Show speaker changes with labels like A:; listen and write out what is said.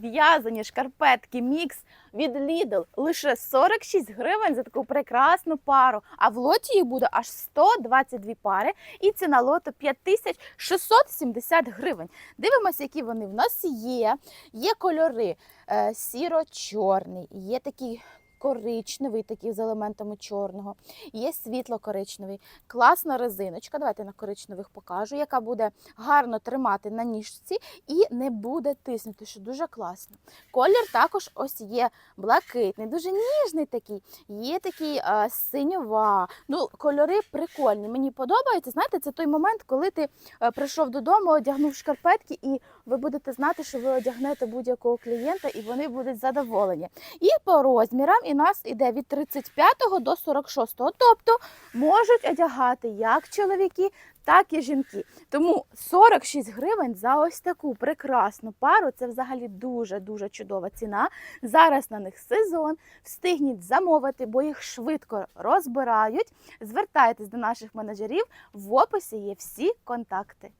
A: в'язані шкарпетки мікс від Lidl лише 46 гривень за таку прекрасну пару. А в лоті їх буде аж 122 пари. І ціна лоту 5670 гривень. Дивимося, які вони в нас є. Є кольори е, сіро-чорний, є такий коричневий, такий з елементами чорного, є світло-коричневий, класна резиночка. Давайте на коричневих покажу, яка буде гарно тримати на ніжці і не буде тиснути, що дуже класно. Колір також ось є блакитний, дуже ніжний такий. Є такий а, синьова. Ну, кольори прикольні. Мені подобається. Знаєте, це той момент, коли ти е, прийшов додому, одягнув шкарпетки, і ви будете знати, що ви одягнете будь-якого клієнта, і вони будуть задоволені. І по розмірам і нас іде від 35 до 46. Тобто можуть одягати як чоловіки, так і жінки. Тому 46 гривень за ось таку прекрасну пару. Це взагалі дуже дуже чудова ціна. Зараз на них сезон. Встигніть замовити, бо їх швидко розбирають. Звертайтесь до наших менеджерів. В описі є всі контакти.